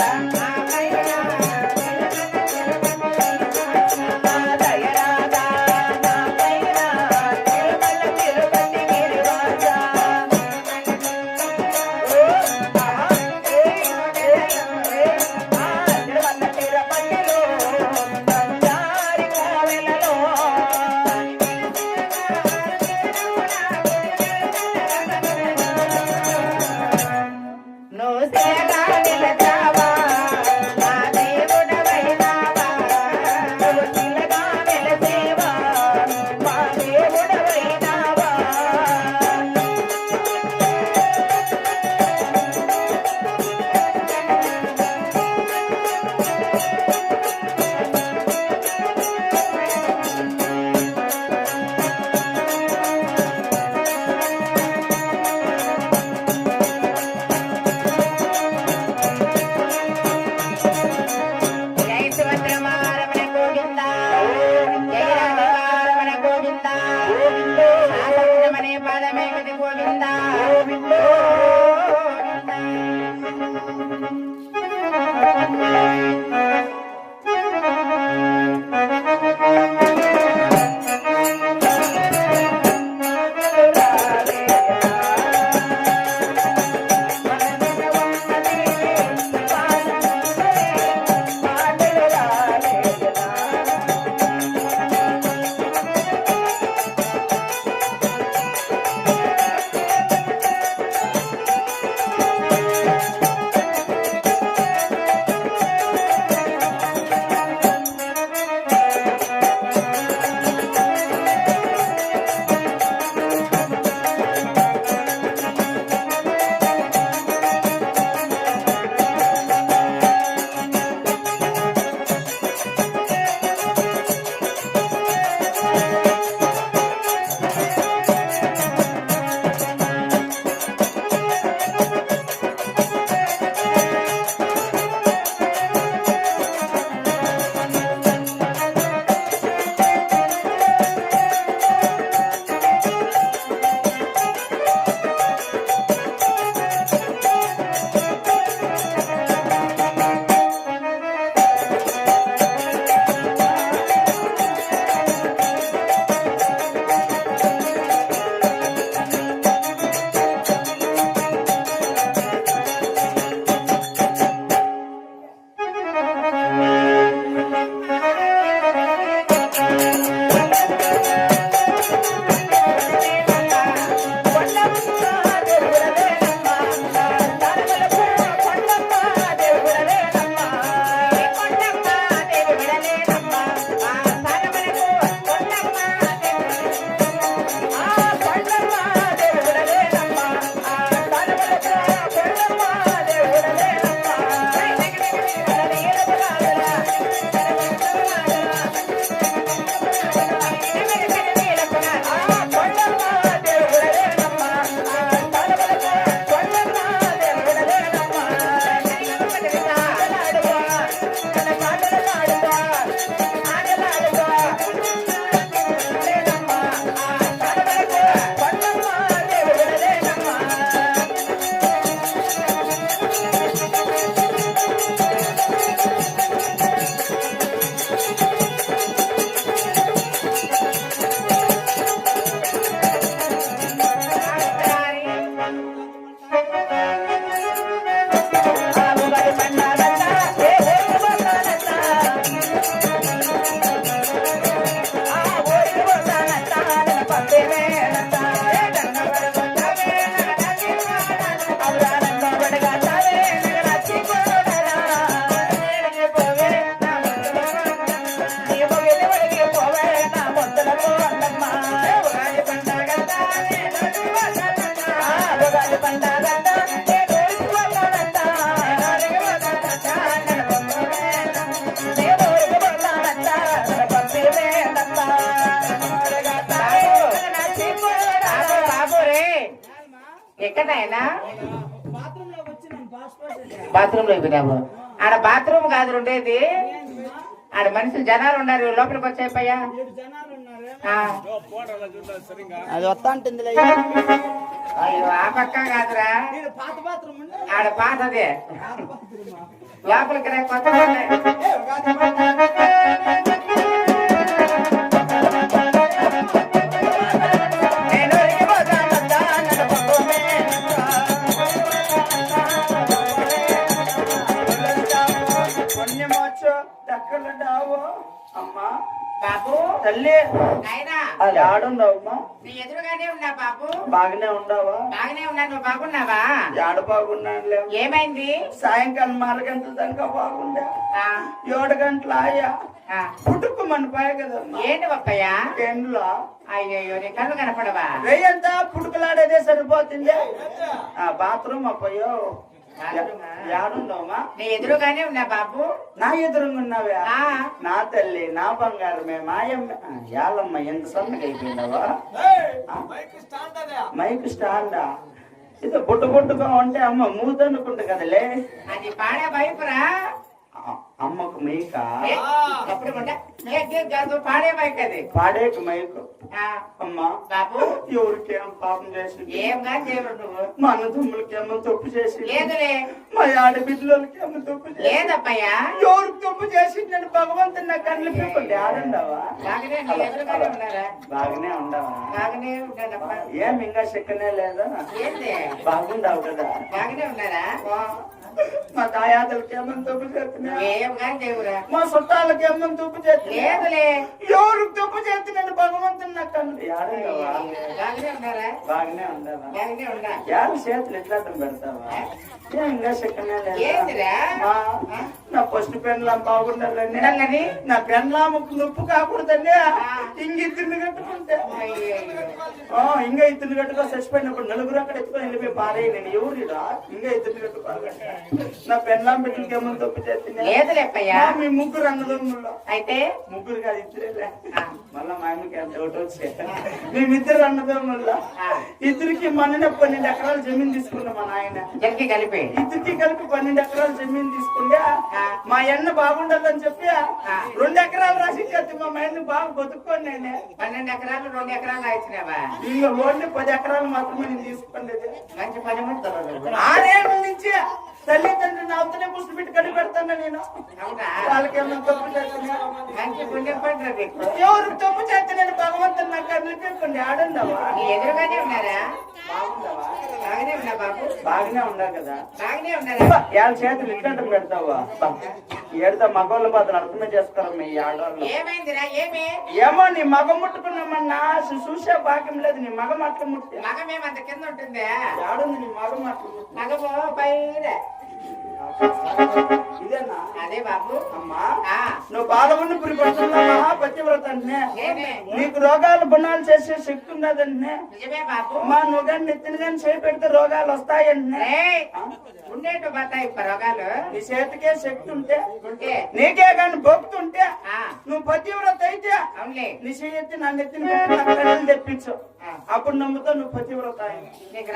back. Bye. బాత్రూమ్లోకి పోయినాము ఆడ bathroom కాదు ఉండేది ఆడ మనుషులు జనాలు ఉన్నారు లోపలికి వచ్చాయిపోయా అది వస్తా ఉంటుంది అయ్యో ఆ పక్క కాదురా. ఆడ పాతదే. లోపలికి రా కొత్తగా నీ ఎదురుగానే ఉన్నా బాబు. బాగానే ఉండవా బాగానే ఉన్నా నువ్వు బాగున్నావా? ఆడ బాగున్నానులే. ఏమైంది? సాయంకాలం ఆరు గంటల దాకా బాగుండే. ఆ, ఏడు గంటల ఆయా. ఆ. పుట్టుకు మన పాయ కదమ్మా. ఏంటి పప్పయ్య ఎండ్లో. అయ్యో నీ కళ్ళు కనపడవా? వెయ్యంతా పుట్టుకలాడేదే సరిపోతుంది. ఆ బాత్రూమ్ అప్పయ్యో. నీ ఎదురుగానే ఉన్నా బాబు. నా ఎదురుగా ఉన్నావే ఆ. నా తల్లి నా బంగారమే మాయమ్మ యాలమ్మ ఎంత సన్నగా అయిపోయినావా మైక్ స్టాండా ఇది బుట్ట బుట్టుగా ఉంటే అమ్మ మూతనుకుంటు కదలే. అది పాడే వైపురా. ఆ, అమ్మకు మైక? పాడే బైక్ అది. పాడేకు మైకు. అమ్మ బాబు. ఎవరికి పాపం చేసి ఏం కాదు నువ్వు. మా అన్నదమ్ములకి ఏమో తప్పు చేసి లేదులే. మా ఆడబిడ్డలకి ఏమో తప్పు లేదప్పయ్యా ఎవరికి తప్పు చేసి నేను భగవంతుని నా కళ్ళు పెట్టుకుంటే ఆడండావా? బాగానే నీ ఎదురుగానే ఉన్నారా? బాగానే ఉండవా బాగానే ఏం ఇంకా చిక్కనే లేదా? ఏంది? బాగుండవు కదా. బాగానే ఉన్నారా? మా తాయాతలకి ఏమని తప్పు చేస్తున్నా ఏం దేవుడా? మా చుట్టాలకి ఏమని తప్పు చేస్తున్నా లేదులే. ఎవరికి తప్పు కళ్ళు ఆడండావా? బాగానే ఉన్నారా? బాగానే ఉండవా బాగానే ఉన్నా. యారు చేతులు ఎట్లా పెడతావా? ఇంకా మా, నా ఫస్ట్ పెన్లాం బాగుండాలని. ఉండాలని? నా పెన్లాముకు నొప్పు కాకూడదండి. ఇంక ఇద్దరిని కట్టుకుంటే. ఇంకా ఇద్దరిని కట్టుకో చచ్చిపోయినప్పుడు నలుగురు అక్కడ ఎత్తుకొని వెళ్ళిపోయి పారే నేను. ఎవరిరా ఇంకా ఇద్దరిని కట్టుకోవాలంటే నా పెన్లాం బిడ్డలకి ఏమో తప్పు చేస్తున్నా లేదులే అప్పయ్యా మీ ముగ్గురు అన్నదమ్ముల్లో. అయితే? ముగ్గురు కాదు ఇద్దరేలే. ఆ. మళ్ళా మా ఆయనకి ఎంత ఒకటి వచ్చే మేమిద్దరు అన్నదమ్ముల్లో. ఇద్దరికి మన పన్నెండు ఎకరాలు జమీన్ తీసుకున్నాం మా నాయన. కలిపి. ఇద్దరికి కలిపి పన్నెండు ఎకరాలు జమీన్ తీసుకుంటే. మా అన్న బాగుండాలని చెప్పి ఆ. రెండు ఎకరాలు రాసి ఇచ్చేది మా మైండ్ బాగా బతుక్కోండి నేనే. పన్నెండు ఎకరాలు రెండు ఎకరాలు ఇచ్చినావా ఇంకా ఓన్లీ పది ఎకరాలు మాత్రమే నేను తీసుకునేది. మంచి పని ముందు ఆరేళ్ళ నుంచి తల్లిదండ్రులు అవుతూనే పుష్టి పెట్టి కడి పెడతాను నేను. అవునా? వాళ్ళకేమో తప్పు చేస్తున్నా మంచి పుణ్యం పడ్డా నీకు ఎవరు తప్పు చేస్తే నేను భగవంతుని నాకు ఆడుండవా? నీ ఎదురుగానే ఉన్నారా? బాగుండవా? బాగానే ఉన్నా బాబు. బాగానే ఉండవు కదా. బాగానే ఉన్నారా? ఏళ్ళ చేతులు ఇట్లాంటి పెడతావా? ఏడుతా మగవాళ్ళ బాధలు అర్థమే చేసుకోరు మీ ఆడవాళ్ళు? ఏమైందిరా? ఏమి? ఏమో నీ మగ ముట్టుకున్నామన్నా చూసే భాగ్యం లేదు. నీ మగ ముట్టి. మగమేం అంత కింద ఉంటుందా? ఆడుంది నీ మగ ముట్టి. మగము పైన. ఇదేనా? అదే బాబు. అమ్మా ఆ. నువ్వు బాలవుని పురిపడుతున్నా మహాపతివ్రతంటే. ఏమే? నీకు రోగాలు గుణాలు చేసే శక్తి ఉన్నదంటే. మా నువ్వు కానీ నెత్తిన కానీ చేయి పెడితే రోగాలు వస్తాయంటే. ఏయ్, ఉండేటు బతాయి రోగాలు. నీ చేతికే శక్తి ఉంటే నీకే కానీ భక్తి ఉంటే ఆ. నువ్వు పతివ్రత అయితే నీ చేతి నా నెత్తిన తెప్పించు. అప్పుడు నమ్ముతా నువ్వు పతివ్రత. నీకు